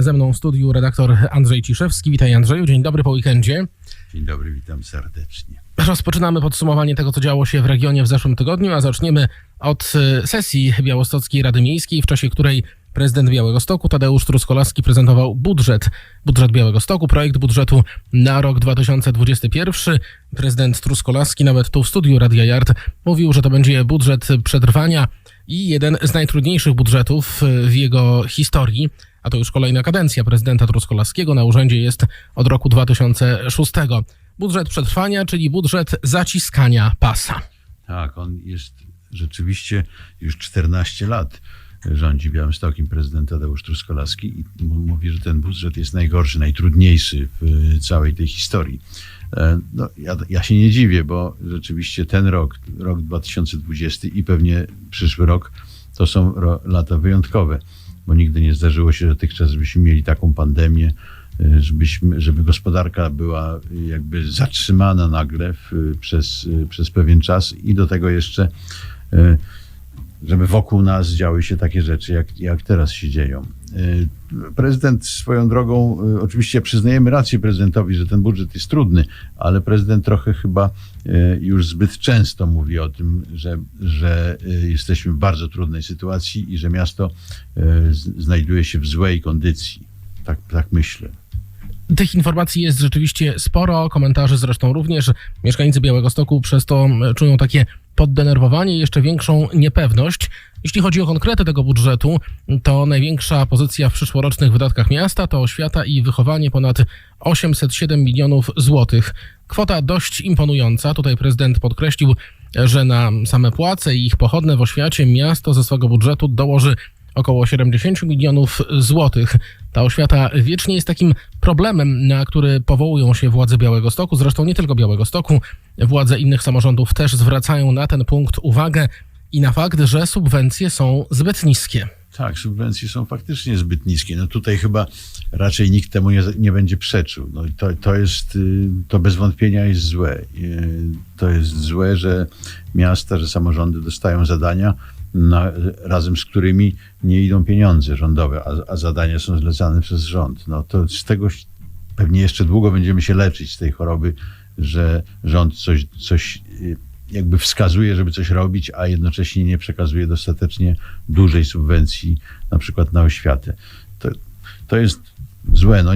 Ze mną w studiu redaktor Andrzej Ciszewski. Witaj Andrzeju, dzień dobry po weekendzie. Dzień dobry, witam serdecznie. Rozpoczynamy podsumowanie tego, co działo się w regionie w zeszłym tygodniu, a zaczniemy od e, sesji Białostockiej Rady Miejskiej, w czasie której prezydent Białegostoku Tadeusz Truskolaski prezentował budżet. Budżet Białegostoku, projekt budżetu na rok 2021. Prezydent Truskolaski nawet tu w studiu Radia Yard mówił, że to będzie budżet przetrwania i jeden z najtrudniejszych budżetów e, w jego historii. A to już kolejna kadencja prezydenta Truskolaskiego na urzędzie jest od roku 2006. Budżet przetrwania, czyli budżet zaciskania pasa. Tak, on jest rzeczywiście już 14 lat rządzi Białymstokiem prezydent Tadeusz Truskolaski i mówi, że ten budżet jest najgorszy, najtrudniejszy w całej tej historii. E, No, ja, ja się nie dziwię, bo rzeczywiście ten rok, rok 2020 i pewnie przyszły rok, to są lata wyjątkowe, bo nigdy nie zdarzyło się dotychczas, żebyśmy mieli taką pandemię, e, żebyśmy, żeby gospodarka była jakby zatrzymana nagle w, przez, e, przez pewien czas. I do tego jeszcze żeby wokół nas działy się takie rzeczy, jak, jak teraz się dzieją. E, Prezydent swoją drogą, e, oczywiście przyznajemy rację prezydentowi, że ten budżet jest trudny, ale prezydent trochę chyba e, już zbyt często mówi o tym, że, że jesteśmy w bardzo trudnej sytuacji i że miasto znajduje się w złej kondycji. Tak, tak myślę. Tych informacji jest rzeczywiście sporo, komentarzy zresztą również. Mieszkańcy Białegostoku przez to czują takie poddenerwowanie i jeszcze większą niepewność. Jeśli chodzi o konkrety tego budżetu, to największa pozycja w przyszłorocznych wydatkach miasta to oświata i wychowanie ponad 807 milionów złotych. Kwota dość imponująca. Tutaj prezydent podkreślił, że na same płace i ich pochodne w oświacie miasto ze swego budżetu dołoży około 70 milionów złotych. Ta oświata wiecznie jest takim problemem, na który powołują się władze Białegostoku, zresztą nie tylko Białegostoku, władze innych samorządów też zwracają na ten punkt uwagę i na fakt, że subwencje są zbyt niskie. Tak, subwencje są faktycznie zbyt niskie. No tutaj chyba raczej nikt temu nie, nie będzie przeczył. No to, to jest, y, to bez wątpienia jest złe. Y, To jest złe, że miasta, że samorządy dostają zadania, na, razem z którymi nie idą pieniądze rządowe, a, a zadania są zlecane przez rząd. No to z tego pewnie jeszcze długo będziemy się leczyć z tej choroby, że rząd coś, coś y, jakby wskazuje, żeby coś robić, a jednocześnie nie przekazuje dostatecznie dużej subwencji, na przykład na oświatę. To, to jest złe. No,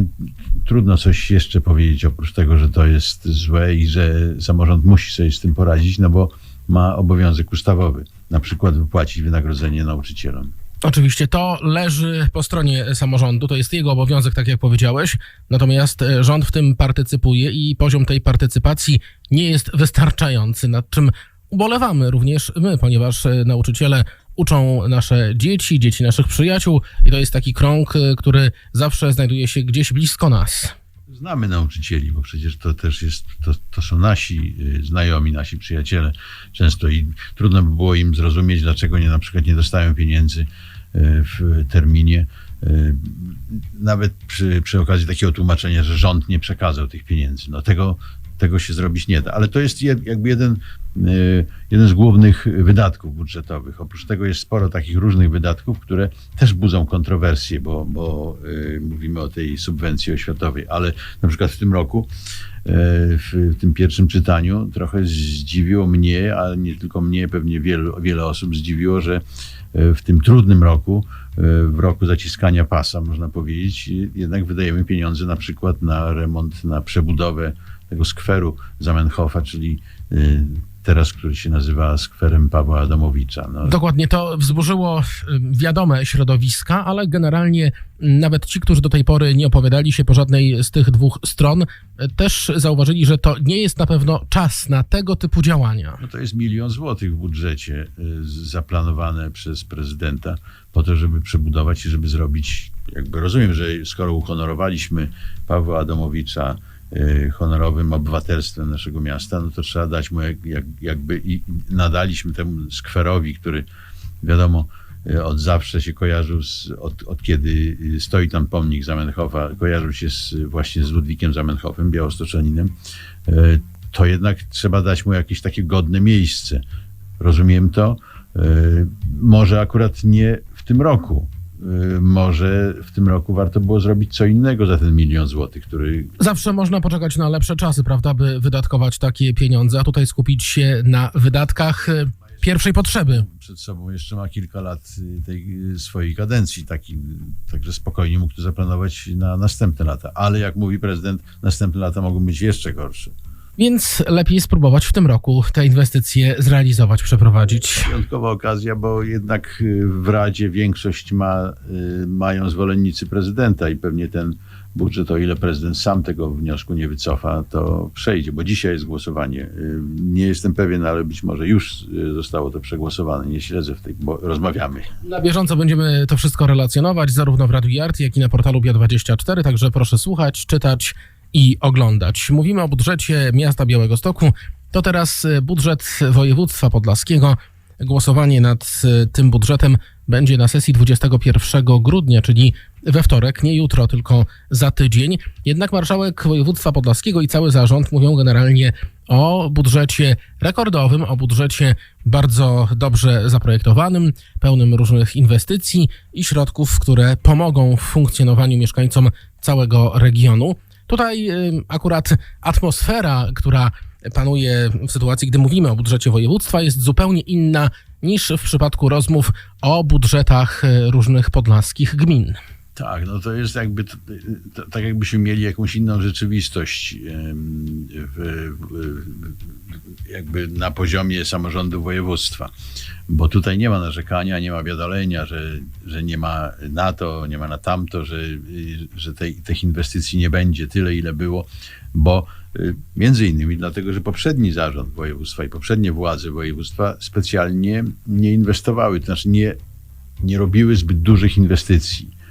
trudno coś jeszcze powiedzieć, oprócz tego, że to jest złe i że samorząd musi sobie z tym poradzić, no bo ma obowiązek ustawowy, na przykład wypłacić wynagrodzenie nauczycielom. Oczywiście to leży po stronie samorządu, to jest jego obowiązek, tak jak powiedziałeś, natomiast e, rząd w tym partycypuje i poziom tej partycypacji nie jest wystarczający, nad czym ubolewamy również my, ponieważ e, nauczyciele uczą nasze dzieci, dzieci naszych przyjaciół i to jest taki krąg, e, który zawsze znajduje się gdzieś blisko nas. Znamy nauczycieli, bo przecież to też jest, to, to są nasi y, znajomi, nasi przyjaciele często i trudno by było im zrozumieć, dlaczego nie, na przykład nie dostają pieniędzy y, w terminie. Y, Nawet przy, przy okazji takiego tłumaczenia, że rząd nie przekazał tych pieniędzy. No tego, tego się zrobić nie da. Ale to jest je- jakby jeden, y, jeden z głównych wydatków budżetowych. Oprócz tego jest sporo takich różnych wydatków, które też budzą kontrowersje, bo, bo y, mówimy o tej subwencji oświatowej, ale na przykład w tym roku y, w tym pierwszym czytaniu trochę zdziwiło mnie, ale nie tylko mnie, pewnie wielu, wiele osób zdziwiło, że w tym trudnym roku, w roku zaciskania pasa, można powiedzieć, jednak wydajemy pieniądze na przykład na remont, na przebudowę tego skweru Zamenhofa, czyli y, teraz, który się nazywa skwerem Pawła Adamowicza. No, Dokładnie to wzburzyło y, wiadome środowiska, ale generalnie y, nawet ci, którzy do tej pory nie opowiadali się po żadnej z tych dwóch stron, też zauważyli, że to nie jest na pewno czas na tego typu działania. No to jest milion złotych w budżecie zaplanowane przez prezydenta po to, żeby przebudować i żeby zrobić, jakby rozumiem, że skoro uhonorowaliśmy Pawła Adamowicza honorowym obywatelstwem naszego miasta, no to trzeba dać mu jak, jak, jakby i nadaliśmy temu skwerowi, który wiadomo y, od zawsze się kojarzył, z, od, od kiedy y, stoi tam pomnik Zamenhofa, kojarzył się z, właśnie z Ludwikiem Zamenhofem, białostoczaninem, y, to jednak trzeba dać mu jakieś takie godne miejsce. Rozumiem to. Y, Może akurat nie w tym roku, y, może w tym roku warto było zrobić co innego za ten milion złotych, który Zawsze można poczekać na lepsze czasy, prawda, by wydatkować takie pieniądze, a tutaj skupić się na wydatkach e, pierwszej potrzeby. przed sobą jeszcze ma kilka lat y, tej y, swojej kadencji, taki, także spokojnie mógł to zaplanować na następne lata. Ale jak mówi prezydent, następne lata mogą być jeszcze gorsze. Więc lepiej spróbować w tym roku te inwestycje zrealizować, przeprowadzić. Wyjątkowa okazja, bo jednak y, w Radzie większość ma, y, mają zwolennicy prezydenta i pewnie ten budżet, o ile prezydent sam tego wniosku nie wycofa, to przejdzie, bo dzisiaj jest głosowanie. Y, Nie jestem pewien, ale być może już zostało to przegłosowane. Nie śledzę w tej, bo rozmawiamy. Na bieżąco będziemy to wszystko relacjonować, zarówno w Radiu Yard, jak i na portalu BIA24, także proszę słuchać, czytać i oglądać. Mówimy o budżecie miasta Białegostoku. To teraz e, budżet województwa podlaskiego. Głosowanie nad e, tym budżetem będzie na sesji 21 grudnia, czyli we wtorek, nie jutro, tylko za tydzień. Jednak marszałek województwa podlaskiego i cały zarząd mówią generalnie o budżecie rekordowym, o budżecie bardzo dobrze zaprojektowanym, pełnym różnych inwestycji i środków, które pomogą w funkcjonowaniu mieszkańcom całego regionu. Tutaj y, akurat atmosfera, która panuje w sytuacji, gdy mówimy o budżecie województwa, jest zupełnie inna niż w przypadku rozmów o budżetach y, różnych podlaskich gmin. Tak, no to jest jakby, tak jakbyśmy mieli jakąś inną rzeczywistość w, jakby na poziomie samorządu województwa. Bo tutaj nie ma narzekania, nie ma wiadolenia, że, że nie ma na to, nie ma na tamto, że, że tej, tych inwestycji nie będzie tyle, ile było, bo y, między innymi dlatego, że poprzedni zarząd województwa i poprzednie władze województwa specjalnie nie inwestowały, to znaczy nie, nie robiły zbyt dużych inwestycji.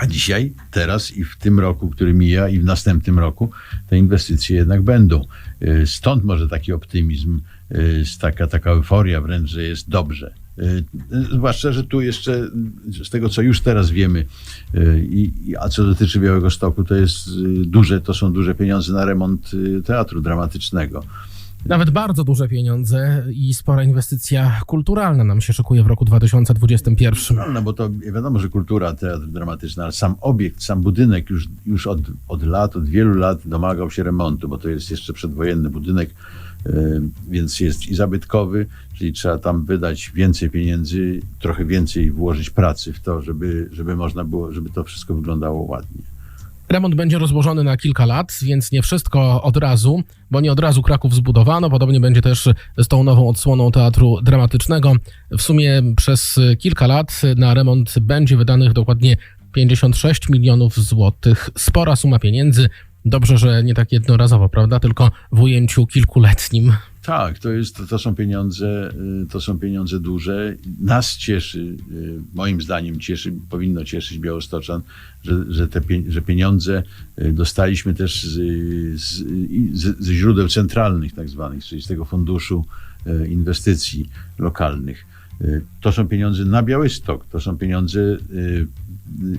A dzisiaj, teraz i w tym roku, który mija, i w następnym roku, te inwestycje jednak będą. Y, Stąd może taki optymizm, y, taka, taka euforia wręcz, że jest dobrze. Y, Zwłaszcza, że tu jeszcze z tego, co już teraz wiemy, i, a co dotyczy Białego Stoku, to jest duże, to są duże pieniądze na remont teatru dramatycznego. Nawet bardzo duże pieniądze i spora inwestycja kulturalna nam się szykuje w roku 2021. No bo to wiadomo, że kultura, teatr dramatyczny, ale sam obiekt, sam budynek już, już od, od lat, od wielu lat domagał się remontu, bo to jest jeszcze przedwojenny budynek, y, więc jest i zabytkowy, czyli trzeba tam wydać więcej pieniędzy, trochę więcej włożyć pracy w to, żeby, żeby można było, żeby to wszystko wyglądało ładnie. Remont będzie rozłożony na kilka lat, więc nie wszystko od razu, bo nie od razu Kraków zbudowano. Podobnie będzie też z tą nową odsłoną teatru dramatycznego. W sumie przez kilka lat na remont będzie wydanych dokładnie 56 milionów złotych. Spora suma pieniędzy. Dobrze, że nie tak jednorazowo, prawda? Tylko w ujęciu kilkuletnim. Tak, to, jest, to, to są pieniądze, y, to są pieniądze duże. Nas cieszy, y, moim zdaniem cieszy, powinno cieszyć Białostoczan, że, że te że pieniądze y, dostaliśmy też z, z, z, ze źródeł centralnych tak zwanych, czyli z tego funduszu inwestycji lokalnych. To są pieniądze na Białystok, to są pieniądze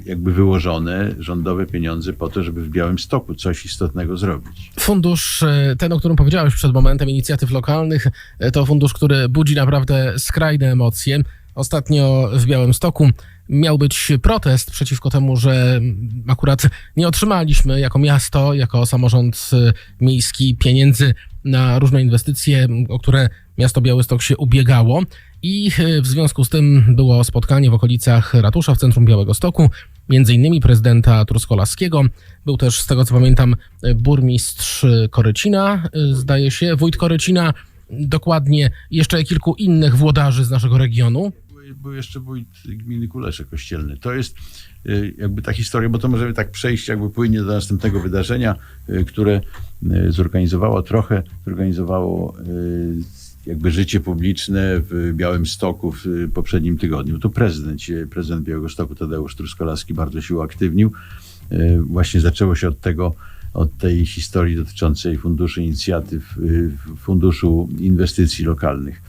jakby wyłożone, rządowe pieniądze po to, żeby w Białymstoku coś istotnego zrobić. Fundusz, e, ten, o którym powiedziałeś przed momentem, inicjatyw lokalnych, e, to fundusz, który budzi naprawdę skrajne emocje. Ostatnio w Białymstoku miał być protest przeciwko temu, że akurat nie otrzymaliśmy jako miasto, jako samorząd e, miejski pieniędzy na różne inwestycje, o które miasto Białystok się ubiegało. I e, w związku z tym było spotkanie w okolicach ratusza w centrum Białegostoku, między innymi prezydenta Truskolaskiego. Był też, z tego co pamiętam, e, burmistrz Korycina, e, zdaje się, wójt Korycina, dokładnie jeszcze kilku innych włodarzy z naszego regionu. Był- jeszcze wójt gminy Kulesze Kościelny. To jest jakby ta historia, bo to możemy tak przejść jakby płynnie do następnego wydarzenia, które zorganizowało trochę, zorganizowało jakby życie publiczne w Białymstoku w y, poprzednim tygodniu. To prezydent, prezydent Białegostoku Tadeusz Truskolaski bardzo się uaktywnił. Y, Właśnie zaczęło się od tego, od tej historii dotyczącej funduszu inicjatyw, y, funduszu inwestycji lokalnych.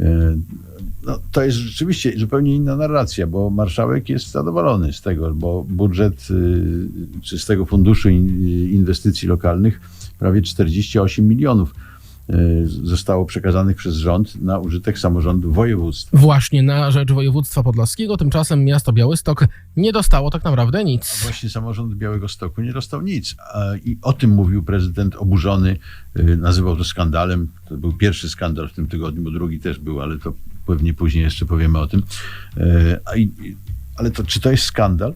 Y, no, to jest rzeczywiście zupełnie inna narracja, bo marszałek jest zadowolony z tego, bo budżet y, czy z tego funduszu in- inwestycji lokalnych prawie 48 milionów zostało przekazanych przez rząd na użytek samorządu województw. Właśnie na rzecz województwa podlaskiego, tymczasem miasto Białystok nie dostało tak naprawdę A nic. właśnie samorząd Białego Stoku nie dostał nic. A, I o tym mówił prezydent oburzony, y, nazywał to skandalem. To był pierwszy skandal w tym tygodniu, bo drugi też był, ale to pewnie później jeszcze powiemy o tym. A, i- ale to, czy to jest skandal?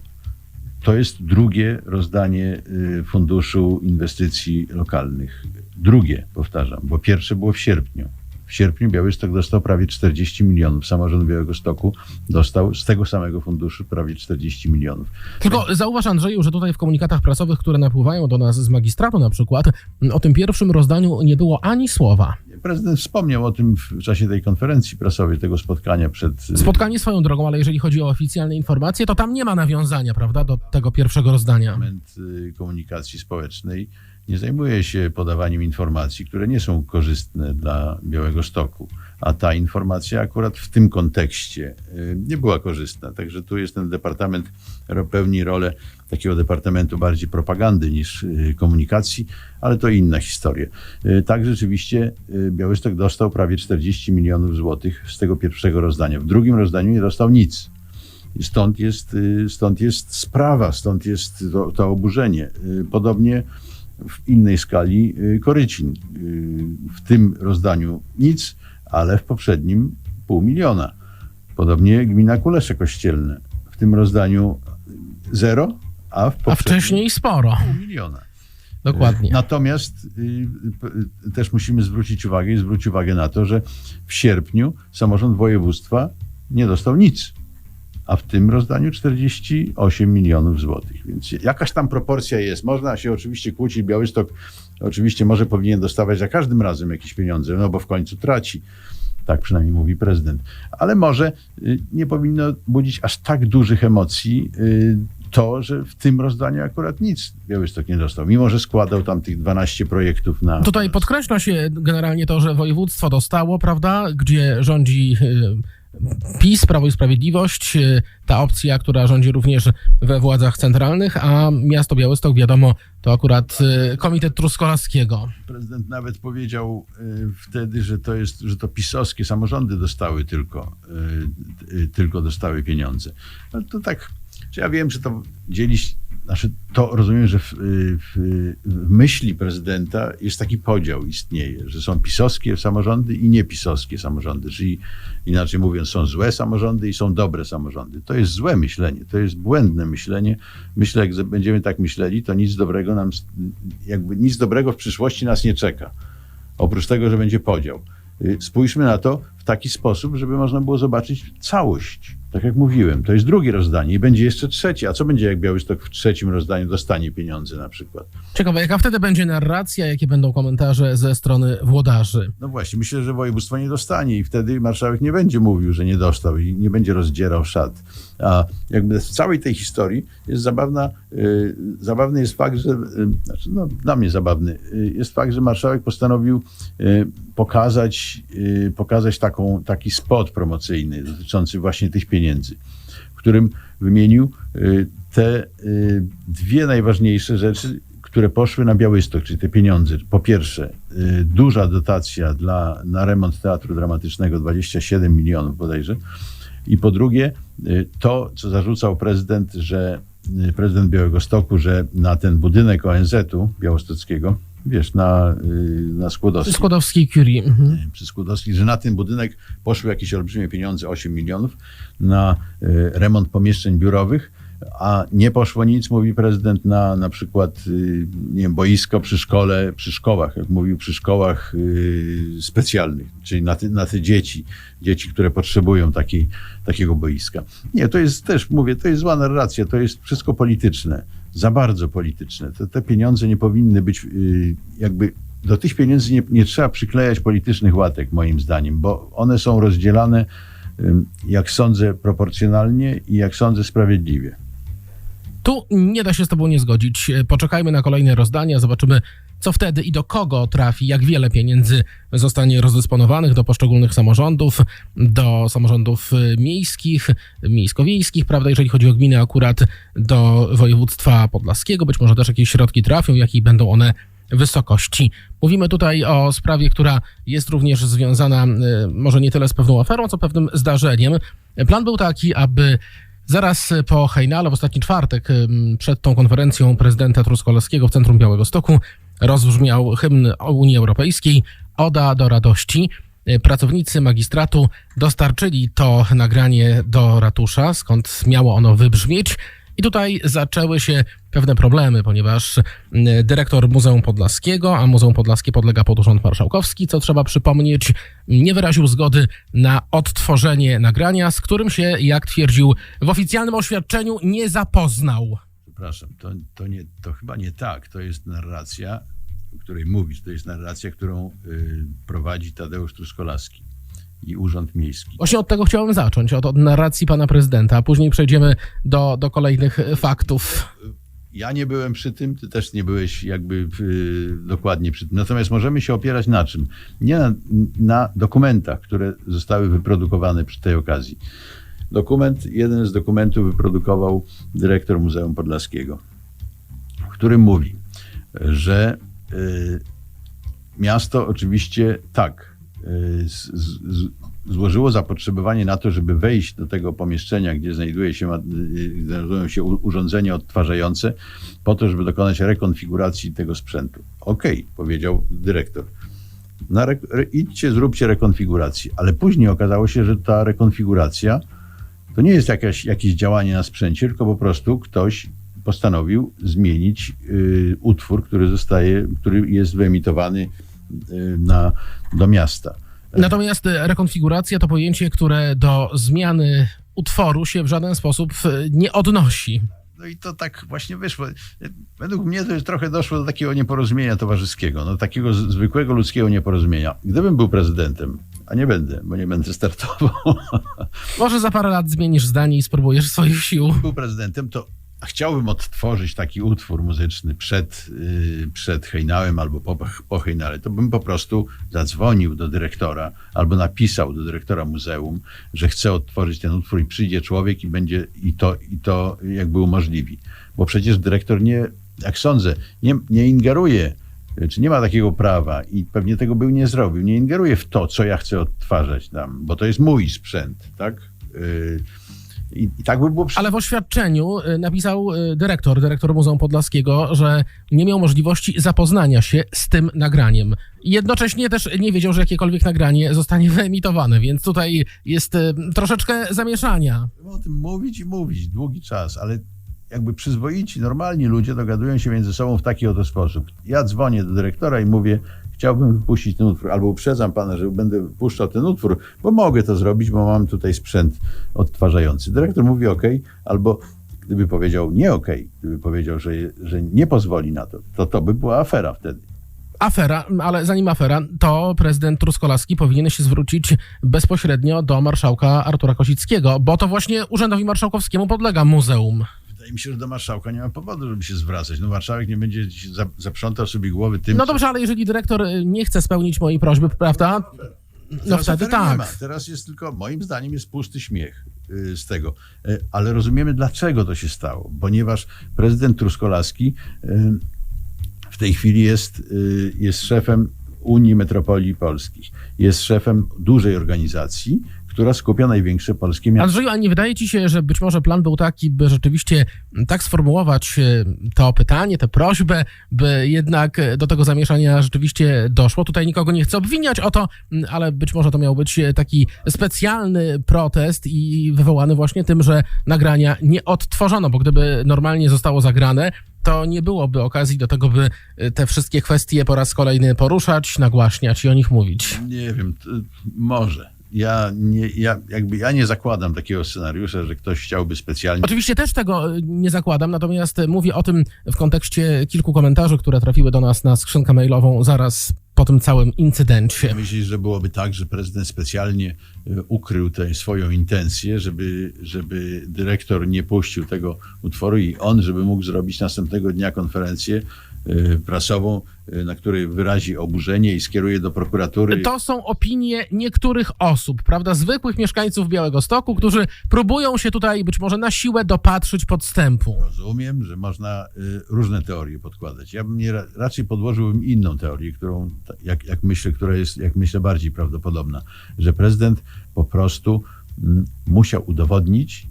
To jest drugie rozdanie y, Funduszu Inwestycji Lokalnych. Drugie, powtarzam, bo pierwsze było w sierpniu. W sierpniu Białystok dostał prawie 40 milionów. Samorząd Białego Stoku dostał z tego samego funduszu prawie 40 milionów. Tylko zauważ, Andrzeju, że tutaj w komunikatach prasowych, które napływają do nas z magistratu na przykład, o tym pierwszym rozdaniu nie było ani słowa. Prezydent wspomniał o tym w czasie tej konferencji prasowej, tego spotkania przed. Spotkanie swoją drogą, ale jeżeli chodzi o oficjalne informacje, to tam nie ma nawiązania, prawda, do tego pierwszego rozdania. Departament y, Komunikacji Społecznej nie zajmuje się podawaniem informacji, które nie są korzystne dla Białego Stoku. A ta informacja akurat w tym kontekście y, nie była korzystna. Także tu jest ten departament, pełni rolę takiego departamentu bardziej propagandy niż y, komunikacji, ale to inna historia. Y, Tak rzeczywiście Białystok dostał prawie 40 milionów złotych z tego pierwszego rozdania. W drugim rozdaniu nie dostał nic. Stąd jest, stąd jest sprawa, stąd jest to, to oburzenie. Podobnie w innej skali y, Korycin. Y, W tym rozdaniu nic, ale w poprzednim pół miliona. Podobnie gmina Kulesze Kościelne. W tym rozdaniu zero, a w A poprzednim wcześniej sporo. pół miliona. Dokładnie. Natomiast y, też musimy zwrócić uwagę i zwrócić uwagę na to, że w sierpniu samorząd województwa nie dostał nic, a w tym rozdaniu 48 milionów złotych. Więc jakaś tam proporcja jest. Można się oczywiście kłócić. Białystok oczywiście może powinien dostawać za każdym razem jakieś pieniądze, no bo w końcu traci. Tak przynajmniej mówi prezydent. Ale może y, nie powinno budzić aż tak dużych emocji y, to, że w tym rozdaniu akurat nic Białystok nie dostał. Mimo, że składał tam tych 12 projektów na... Tutaj podkreśla się generalnie to, że województwo dostało, prawda, gdzie rządzi y, PiS, Prawo i Sprawiedliwość, y, ta opcja, która rządzi również we władzach centralnych, a miasto Białystok, wiadomo, to akurat y, Komitet Truskolaskiego. Prezydent nawet powiedział y, wtedy, że to jest, że to pisowskie samorządy dostały tylko, tylko dostały pieniądze. No to tak, ja wiem, że to dzielić, znaczy to rozumiem, że w, y, w, w myśli prezydenta jest taki podział istnieje, że są pisowskie samorządy i niepisowskie samorządy, czyli inaczej mówiąc są złe samorządy i są dobre samorządy. To jest złe myślenie, to jest błędne myślenie. Myślę, jak będziemy tak myśleli, to nic dobrego nam, jakby nic dobrego w przyszłości nas nie czeka. Oprócz tego, że będzie podział. Y, Spójrzmy na to w taki sposób, żeby można było zobaczyć całość. Tak jak mówiłem, to jest drugie rozdanie i będzie jeszcze trzecie. A co będzie, jak Białystok w trzecim rozdaniu dostanie pieniądze na przykład? Ciekawe, jaka wtedy będzie narracja, jakie będą komentarze ze strony włodarzy. No właśnie, myślę, że województwo nie dostanie i wtedy marszałek nie będzie mówił, że nie dostał i nie będzie rozdzierał szat. A jakby w całej tej historii jest zabawna, y, zabawny jest fakt, że, y, znaczy no, dla mnie zabawny, y, jest fakt, że marszałek postanowił y, pokazać, y, pokazać taką, taki spot promocyjny dotyczący właśnie tych pieniędzy, w którym wymienił y, te y, dwie najważniejsze rzeczy, które poszły na Białystok, czyli te pieniądze. Po pierwsze, y, duża dotacja dla, na remont Teatru Dramatycznego, 27 milionów bodajże. I po drugie, to, co zarzucał prezydent, że prezydent Białego Stoku, że na ten budynek ONZ-u białostockiego, wiesz, na, y, na Skłodowskim, Skłodowskiej Curie. Mhm. przy Skłodowskich, że na ten budynek poszły jakieś olbrzymie pieniądze, 8 milionów, na y, remont pomieszczeń biurowych, a nie poszło nic, mówi prezydent, na na przykład y, nie wiem, boisko przy szkole, przy szkołach, jak mówił, przy szkołach specjalnych, czyli na, ty, na te dzieci, dzieci, które potrzebują takiej, takiego boiska. Nie, to jest też, mówię, to jest zła narracja, to jest wszystko polityczne, za bardzo polityczne. Te, te pieniądze nie powinny być y, jakby do tych pieniędzy nie, nie trzeba przyklejać politycznych łatek, moim zdaniem, bo one są rozdzielane, jak sądzę, proporcjonalnie i jak sądzę, sprawiedliwie. Tu nie da się z tobą nie zgodzić. Poczekajmy na kolejne rozdania, zobaczymy, co wtedy i do kogo trafi, jak wiele pieniędzy zostanie rozdysponowanych do poszczególnych samorządów, do samorządów y, miejskich, miejsko-wiejskich, prawda, jeżeli chodzi o gminy, akurat do województwa podlaskiego. Być może też jakieś środki trafią, jakie będą one wysokości. Mówimy tutaj o sprawie, która jest również związana e, może nie tyle z pewną aferą, co pewnym zdarzeniem. Plan był taki, aby Zaraz po Hejnale, w ostatni czwartek, ym, przed tą konferencją prezydenta Truskolewskiego w centrum Białego Stoku, rozbrzmiał hymn Unii Europejskiej Oda do radości. Y, Pracownicy magistratu dostarczyli to nagranie do ratusza, skąd miało ono wybrzmieć. I tutaj zaczęły się pewne problemy, ponieważ dyrektor Muzeum Podlaskiego, a Muzeum Podlaskie podlega pod Urząd Marszałkowski, co trzeba przypomnieć, nie wyraził zgody na odtworzenie nagrania, z którym się, jak twierdził w oficjalnym oświadczeniu, nie zapoznał. Przepraszam, to, to, nie, to chyba nie tak. To jest narracja, o której mówisz. To jest narracja, którą y, prowadzi Tadeusz Truskolaski i Urząd Miejski. Właśnie od tego chciałem zacząć, od, od narracji pana prezydenta, a później przejdziemy do, do kolejnych e, faktów. Ja nie byłem przy tym, ty też nie byłeś jakby y, dokładnie przy tym. Natomiast możemy się opierać na czym? Nie na, na dokumentach, które zostały wyprodukowane przy tej okazji. Dokument, jeden z dokumentów wyprodukował dyrektor Muzeum Podlaskiego, w którym mówi, że y, miasto oczywiście tak z, z, złożyło zapotrzebowanie na to, żeby wejść do tego pomieszczenia, gdzie znajduje się, y, znajdują się urządzenia odtwarzające, po to, żeby dokonać rekonfiguracji tego sprzętu. Okej, powiedział dyrektor. Na re- idźcie, zróbcie rekonfigurację. Ale później okazało się, że ta rekonfiguracja to nie jest jakaś, jakieś działanie na sprzęcie, tylko po prostu ktoś postanowił zmienić y, utwór, który zostaje, który jest wyemitowany y, na, do miasta. Natomiast rekonfiguracja to pojęcie, które do zmiany utworu się w żaden sposób e, nie odnosi. No i to tak właśnie wyszło. Według mnie to jest trochę doszło do takiego nieporozumienia towarzyskiego, no takiego zwykłego ludzkiego nieporozumienia. Gdybym był prezydentem, a nie będę, bo nie będę startował, Może za parę lat zmienisz zdanie i spróbujesz swoich sił. był prezydentem, to chciałbym odtworzyć taki utwór muzyczny przed, yy, przed Hejnałem albo po, po to bym po prostu zadzwonił do dyrektora albo napisał do dyrektora muzeum, że chcę odtworzyć ten utwór i przyjdzie człowiek i będzie i to, i to jakby umożliwi. Bo przecież dyrektor nie, jak sądzę, nie, nie ingeruje czy nie ma takiego prawa i pewnie tego by nie zrobił, nie ingeruje w to, co ja chcę odtwarzać tam, bo to jest mój sprzęt, tak? I, I tak by było przy... Ale w oświadczeniu e, napisał e, dyrektor, dyrektor Muzeum Podlaskiego, że nie miał możliwości zapoznania się z tym nagraniem. Jednocześnie też nie wiedział, że jakiekolwiek nagranie zostanie wyemitowane, więc tutaj jest e, troszeczkę zamieszania. o tym mówić i mówić długi czas, ale jakby przyzwoici, normalni ludzie dogadują się między sobą w taki oto sposób. Ja dzwonię do dyrektora i mówię, chciałbym wypuścić ten utwór, albo uprzedzam pana, że będę puszczał ten utwór, bo mogę to zrobić, bo mam tutaj sprzęt odtwarzający. Dyrektor mówi ok, albo gdyby powiedział nie ok, gdyby powiedział, że, że nie pozwoli na to, to to by była afera wtedy. Afera, ale zanim afera, to prezydent Truskolaski powinien się zwrócić bezpośrednio do marszałka Artura Kosickiego, bo to właśnie urzędowi marszałkowskiemu podlega muzeum. Wydaje mi się, że do marszałka nie ma powodu, żeby się zwracać. No marszałek nie będzie zaprzątał sobie głowy tym, No co- dobrze, ale jeżeli dyrektor y, nie chce spełnić mojej prośby, prawda? No Teraz wtedy Nie ma. tak. Teraz jest tylko, moim zdaniem, jest pusty śmiech y, z tego. Y, Ale rozumiemy, dlaczego to się stało. Ponieważ prezydent Truskolaski w tej chwili jest, jest szefem Unii Metropolii Polskich. Jest szefem dużej organizacji, która skupia największe polskie miasta. Andrzeju, a nie wydaje ci się, że być może plan był taki, by rzeczywiście tak sformułować e, to pytanie, tę prośbę, by jednak e, do tego zamieszania rzeczywiście doszło? Tutaj nikogo nie chcę obwiniać o to, m, ale być może to miał być e, taki specjalny protest i wywołany właśnie tym, że nagrania nie odtworzono, bo gdyby normalnie zostało zagrane, to nie byłoby okazji do tego, by te wszystkie kwestie po raz kolejny poruszać, nagłaśniać i o nich mówić. Nie wiem, może. Ja nie, ja, jakby, ja nie zakładam takiego scenariusza, że ktoś chciałby specjalnie Oczywiście też tego e, nie zakładam, natomiast e, mówię o tym w kontekście kilku komentarzy, które trafiły do nas na skrzynkę mailową zaraz po tym całym incydencie. Myślisz, że byłoby tak, że prezydent specjalnie e, ukrył tę swoją intencję, żeby, żeby dyrektor nie puścił tego utworu i on, żeby mógł zrobić następnego dnia konferencję prasową na który wyrazi oburzenie i skieruje do prokuratury. To są opinie niektórych osób, prawda, zwykłych mieszkańców Białego Stoku, którzy próbują się tutaj być może na siłę dopatrzyć podstępu. Rozumiem, że można y, różne teorie podkładać. Ja bym nie, ra- raczej podłożyłbym inną teorię, którą, jak, jak myślę, która jest, jak myślę, bardziej prawdopodobna, że prezydent po prostu mm, musiał udowodnić y,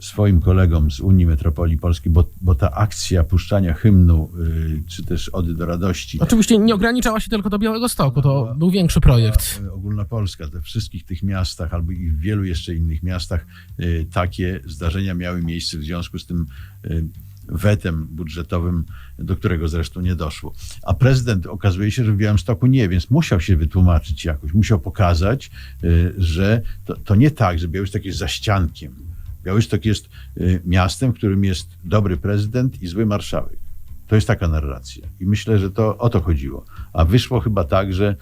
swoim kolegom z Unii Metropolii Polskiej, bo, bo ta akcja puszczania hymnu, y, czy też Ody do Radości, Oczywiście nie ograniczała się tylko do Białego Stoku, to był większy projekt. y, ogólnopolska, we wszystkich tych miastach, albo i w wielu jeszcze innych miastach y, takie zdarzenia miały miejsce w związku z tym y, wetem budżetowym, do którego zresztą nie doszło. A prezydent okazuje się, że w Białymstoku nie, więc musiał się wytłumaczyć jakoś, musiał pokazać, y, że to, to nie tak, że Białystok jest zaściankiem. Białystok jest y, miastem, w którym jest dobry prezydent i zły marszałek. To jest taka narracja. I myślę, że to o to chodziło. A wyszło chyba tak, że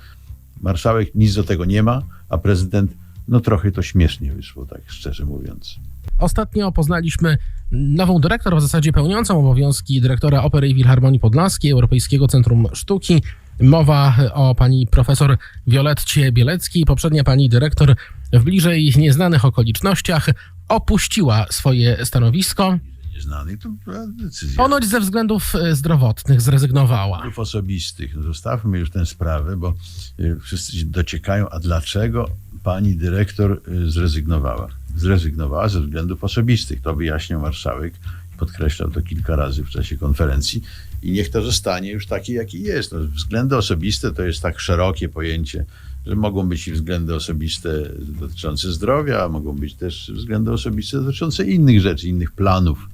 marszałek nic do tego nie ma, a prezydent, no trochę to śmiesznie wyszło, tak szczerze mówiąc. Ostatnio poznaliśmy nową dyrektor, w zasadzie pełniącą obowiązki dyrektora Opery i Filharmonii Podlaskiej, Europejskiego Centrum Sztuki. Mowa o pani profesor Violetcie Bieleckiej. Poprzednia pani dyrektor w bliżej nieznanych okolicznościach opuściła swoje stanowisko. To decyzja. Ponoć ze względów e, zdrowotnych zrezygnowała. Względów osobistych. No Zostawmy już tę sprawę, bo y, wszyscy się dociekają, a dlaczego pani dyrektor y, zrezygnowała? Zrezygnowała ze względów osobistych. To wyjaśniał marszałek, podkreślał to kilka razy w czasie konferencji i niech to zostanie już takie, jaki jest. No, względy osobiste to jest tak szerokie pojęcie, że mogą być względy osobiste dotyczące zdrowia, mogą być też względy osobiste dotyczące innych rzeczy, innych planów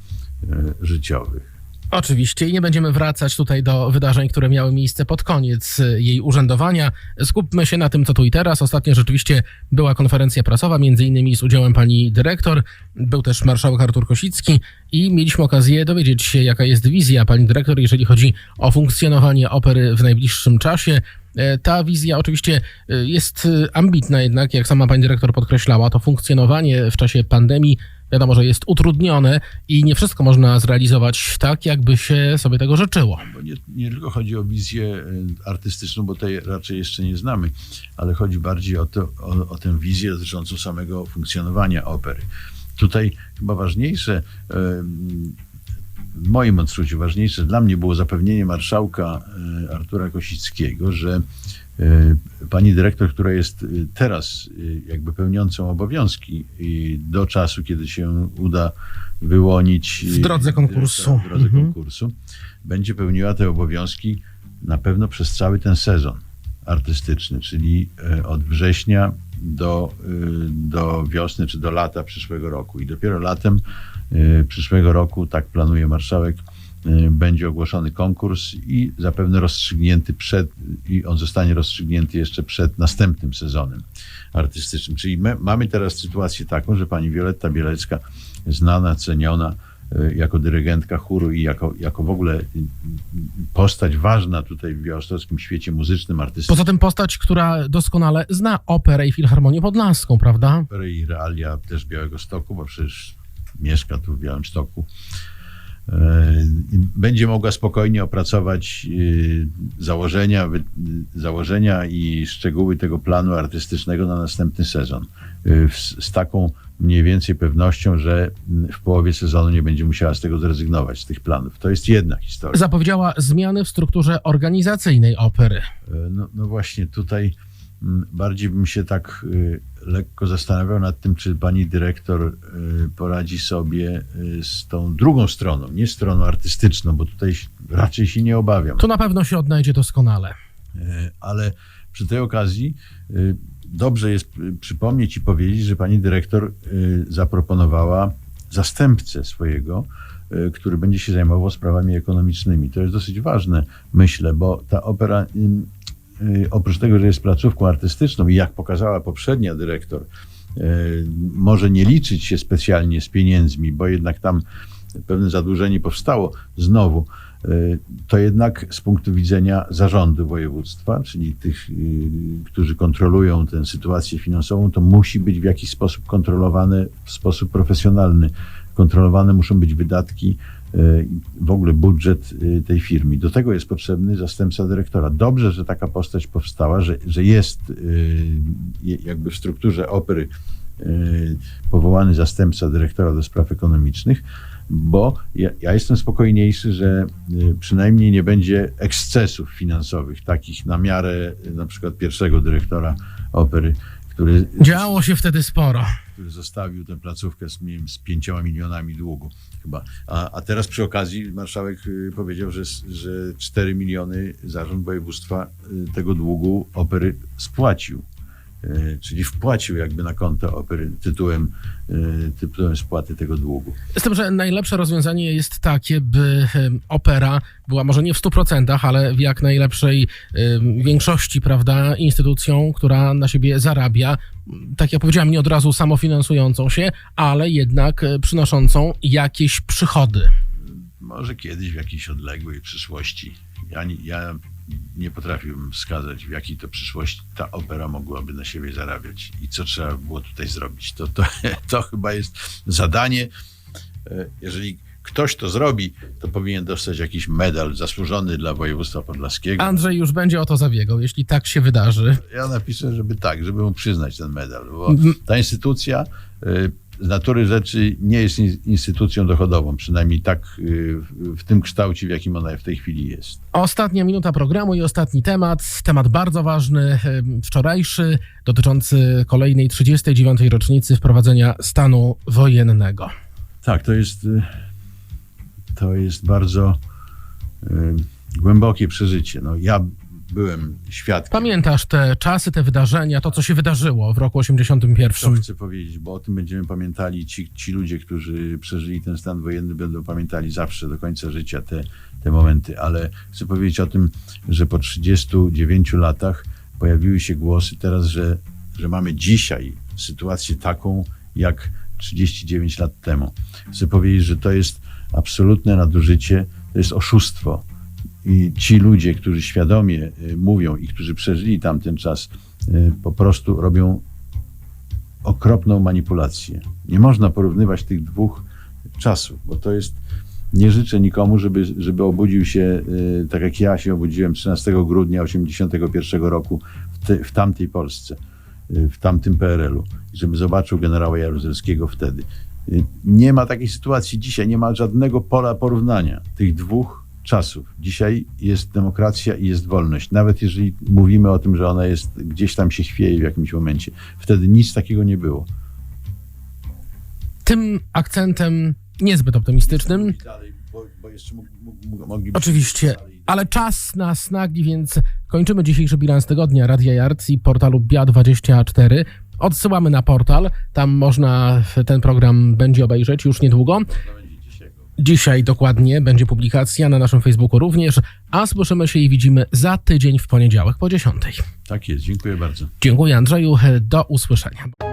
y, życiowych. Oczywiście i nie będziemy wracać tutaj do wydarzeń, które miały miejsce pod koniec e, jej urzędowania. Skupmy się na tym, co tu i teraz. Ostatnio rzeczywiście była konferencja prasowa, między innymi z udziałem pani dyrektor. Był też marszałek Artur Kosicki i mieliśmy okazję dowiedzieć się, jaka jest wizja pani dyrektor, jeżeli chodzi o funkcjonowanie opery w najbliższym czasie. E, Ta wizja oczywiście e, jest e, ambitna jednak, jak sama pani dyrektor podkreślała, to funkcjonowanie w czasie pandemii wiadomo, że jest utrudnione i nie wszystko można zrealizować tak, jakby się sobie tego życzyło. Nie, nie tylko chodzi o wizję artystyczną, bo tej raczej jeszcze nie znamy, ale chodzi bardziej o, to, o, o tę wizję dotyczącą samego funkcjonowania opery. Tutaj chyba ważniejsze, w moim odczuciu ważniejsze dla mnie było zapewnienie marszałka e, Artura Kosickiego, że e, pani dyrektor, która jest e, teraz jakby pełniącą obowiązki i do czasu, kiedy się uda wyłonić W drodze konkursu. w drodze Mhm. konkursu, będzie pełniła te obowiązki na pewno przez cały ten sezon artystyczny, czyli od września do, do wiosny czy do lata przyszłego roku. I dopiero latem przyszłego roku, tak planuje marszałek, e, będzie ogłoszony konkurs i zapewne rozstrzygnięty przed, i on zostanie rozstrzygnięty jeszcze przed następnym sezonem artystycznym. Czyli my, mamy teraz sytuację taką, że pani Wioletta Bielecka, znana, ceniona e, jako dyrygentka chóru i jako, jako w ogóle postać ważna tutaj w białostockim świecie muzycznym, artystycznym, Poza tym postać, która doskonale zna operę i filharmonię podlaską, prawda? opery i realia też Białego Stoku, bo przecież mieszka tu w Białymstoku. E, Będzie mogła spokojnie opracować e, założenia, założenia i szczegóły tego planu artystycznego na następny sezon. E, Z taką mniej więcej pewnością, że w połowie sezonu nie będzie musiała z tego zrezygnować, z tych planów. To jest jedna historia. Zapowiedziała zmiany w strukturze organizacyjnej opery. No, no właśnie tutaj bardziej bym się tak y, lekko zastanawiał nad tym, czy pani dyrektor y, poradzi sobie y, z tą drugą stroną, nie stroną artystyczną, bo tutaj raczej się nie obawiam. Tu na pewno się odnajdzie doskonale. Ale przy tej okazji dobrze jest przypomnieć i powiedzieć, że pani dyrektor zaproponowała zastępcę swojego, który będzie się zajmował sprawami ekonomicznymi. To jest dosyć ważne, myślę, bo ta opera, oprócz tego, że jest placówką artystyczną i jak pokazała poprzednia dyrektor, y, może nie liczyć się specjalnie z pieniędzmi, bo jednak tam pewne zadłużenie powstało znowu, y, to jednak z punktu widzenia zarządu województwa, czyli tych, y, którzy kontrolują tę sytuację finansową, to musi być w jakiś sposób kontrolowane w sposób profesjonalny. Kontrolowane muszą być wydatki w ogóle budżet y, tej firmy. Do tego jest potrzebny zastępca dyrektora. Dobrze, że taka postać powstała, że, że jest y, jakby w strukturze opery y, powołany zastępca dyrektora do spraw ekonomicznych, bo ja, ja jestem spokojniejszy, że y, przynajmniej nie będzie ekscesów finansowych, takich na miarę y, na przykład pierwszego dyrektora opery, który Działo się wtedy sporo. Który zostawił tę placówkę z, wiem, z pięcioma milionami długu chyba. A, a teraz przy okazji marszałek y, powiedział, że, że 4 miliony zarząd województwa y, tego długu opery spłacił. Y, Czyli wpłacił jakby na konto opery tytułem, tytułem spłaty tego długu. Z tym, że najlepsze rozwiązanie jest takie, by em, opera była może nie w 100%, ale w jak najlepszej em, większości, prawda, instytucją, która na siebie zarabia, tak jak powiedziałem, nie od razu samofinansującą się, ale jednak przynoszącą jakieś przychody. Może kiedyś w jakiejś odległej przyszłości. Ja ja nie potrafiłbym wskazać, w jakiej to przyszłości ta opera mogłaby na siebie zarabiać i co trzeba było tutaj zrobić. To, to, to chyba jest zadanie. E, Jeżeli ktoś to zrobi, to powinien dostać jakiś medal zasłużony dla województwa podlaskiego. Andrzej już będzie o to zabiegał, jeśli tak się wydarzy. Ja napiszę, żeby tak, żeby mu przyznać ten medal, bo ta instytucja y, z natury rzeczy nie jest in- instytucją dochodową, przynajmniej tak y, w- tym kształcie, w jakim ona w tej chwili jest. Ostatnia minuta programu i ostatni temat. Temat bardzo ważny, em, wczorajszy, dotyczący kolejnej 39. rocznicy wprowadzenia stanu wojennego. Tak, to jest, y, to jest bardzo y, głębokie przeżycie. No, ja byłem świadkiem. Pamiętasz te czasy, te wydarzenia, to co się wydarzyło w roku Co 81? chcę powiedzieć, bo o tym będziemy pamiętali. Ci, ci ludzie, którzy przeżyli ten stan wojenny, będą pamiętali zawsze do końca życia te, te momenty. Ale chcę powiedzieć o tym, że po 39 latach pojawiły się głosy teraz, że, że mamy dzisiaj sytuację taką, jak 39 lat temu. Chcę powiedzieć, że to jest absolutne nadużycie, to jest oszustwo. I ci ludzie, którzy świadomie y, mówią i którzy przeżyli tamten czas, y, po prostu robią okropną manipulację. Nie można porównywać tych dwóch czasów, bo to jest. Nie życzę nikomu, żeby, żeby obudził się, y, tak jak ja się obudziłem 13 grudnia 1981 roku w, te, w tamtej Polsce, w tamtym PRL-u, żeby zobaczył generała Jaruzelskiego wtedy. Nie ma takiej sytuacji dzisiaj, nie ma żadnego pola porównania tych dwóch czasów. Dzisiaj jest demokracja i jest wolność. Nawet jeżeli mówimy o tym, że ona jest gdzieś tam się chwieje w jakimś momencie. Wtedy nic takiego nie było. Tym akcentem niezbyt optymistycznym, Dalej, bo, bo jeszcze mógł, mógł, moglibyśmy oczywiście, ale czas nas nagli, więc kończymy dzisiejszy bilans tygodnia Radia Jarc i portalu BIA24. Odsyłamy na portal, tam można ten program będzie obejrzeć już niedługo. To będzie dzisiaj go. Dzisiaj dokładnie będzie publikacja na naszym Facebooku również, a słyszymy się i widzimy za tydzień w poniedziałek po 10. Tak jest, dziękuję bardzo. Dziękuję Andrzeju, do usłyszenia.